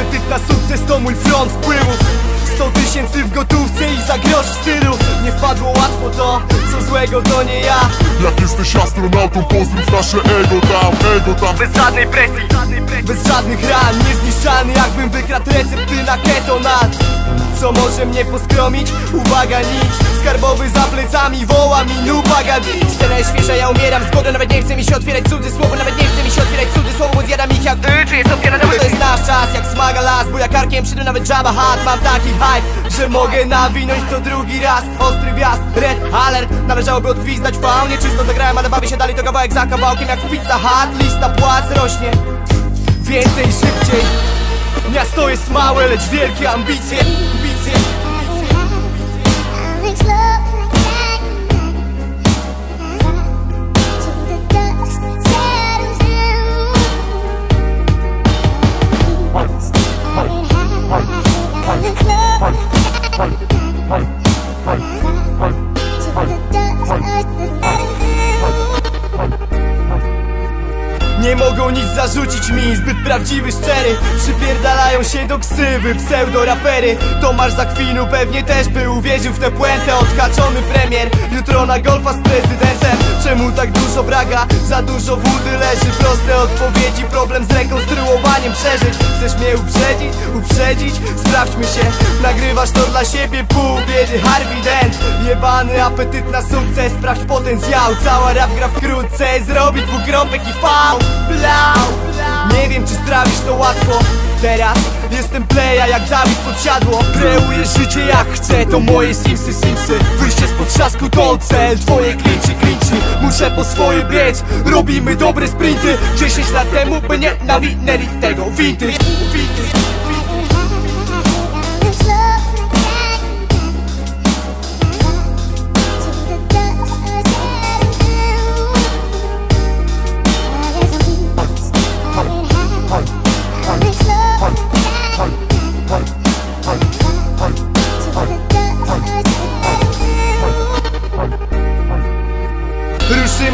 Apetyt na sukces to mój front wpływów 100 tysięcy w gotówce i za grosz w stylu. Nie wpadło łatwo to, co złego to nie ja. Jak jesteś astronautą, pozdrów nasze ego tam, ego tam. Bez żadnej presji, bez żadnych ran Niezniszczalny jakbym wykradł recepty na ketonat. Co może mnie poskromić? Uwaga nic. Skarbowy za plecami woła mi nubaga Scena jest świeża, ja umieram z głodu Nawet nie chce mi się otwierać cudzysłowo Nawet nie chce mi się otwierać cudzysłowo Bo zjadam ich jak smaga las Bo ja karkiem przyjdę nawet Jabba Hat Mam taki hype, że mogę nawinąć to drugi raz. Ostry wjazd, red alert. Należałoby odgwizdać faunie Czysto zagrałem, ale bawię się dalej. To kawałek za kawałkiem jak pizza hut. Lista płac rośnie. Więcej, szybciej. Miasto jest małe, lecz wielkie ambicje Mogą nic zarzucić mi, zbyt prawdziwy, szczery. Przypierdalają się do ksywy, pseudo-rapery Tomasz Zakwinu pewnie też by uwierzył w tę puentę. Odhaczony premier, jutro na golfa z prezydentem Czemu tak dużo braga, za dużo wody leży Proste odpowiedzi, problem z rekonstruowaniem przeżyć. Chcesz mnie uprzedzić, uprzedzić? Sprawdźmy się. Nagrywasz to dla siebie, pół biedy Harvey Dent. Jebany apetyt na sukces, sprawdź potencjał. Cała rap gra wkrótce, zrobi dwukropek i fał. Blau Nie wiem czy strawisz to łatwo. Teraz jestem playa jak Dawid podsiadło Kreuję życie jak chcę, to moje simsy simsy. Wyjście z potrzasku to cel, twoje klinczy klinczy Muszę po swoje biec, robimy dobre sprinty. 10 lat temu by nie nawinęli tego. Vintage, vintage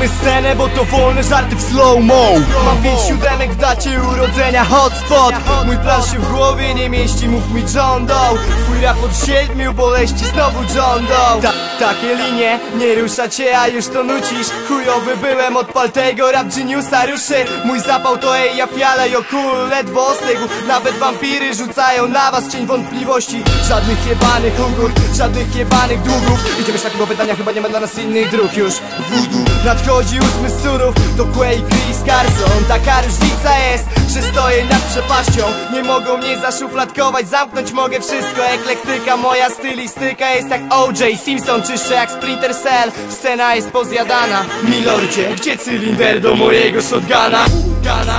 Ruszymy scenę, bo to wolne żarty w slow-mo. Mam pięć siódemek w dacie urodzenia hotspot. Mój plan się w głowie nie mieści, mów mi John Doe. Twój rap od siedmiu boleści, znowu John Doe. Ta, Takie linie, nie rusza cię, a już to nucisz. Chujowy byłem, odpal tego rap geniusa ruszy. Mój zapał to ej, ja fiala i okul ledwo ostygł Nawet wampiry rzucają na was cień wątpliwości. Żadnych jebanych ugór, żadnych jebanych długów. Idziemy szlakiem, pytania chyba nie ma dla nas innych dróg już. Voodoo ósmy surów, to Quay, Chris Carson. Taka różnica jest, że stoję nad przepaścią. Nie mogą mnie zaszufladkować, zamknąć mogę wszystko. Eklektyka, moja stylistyka jest jak OJ Simpson Czyszczę jak Splinter Cell, scena jest pozjadana. Milordzie, gdzie cylinder do mojego shotguna? Gana,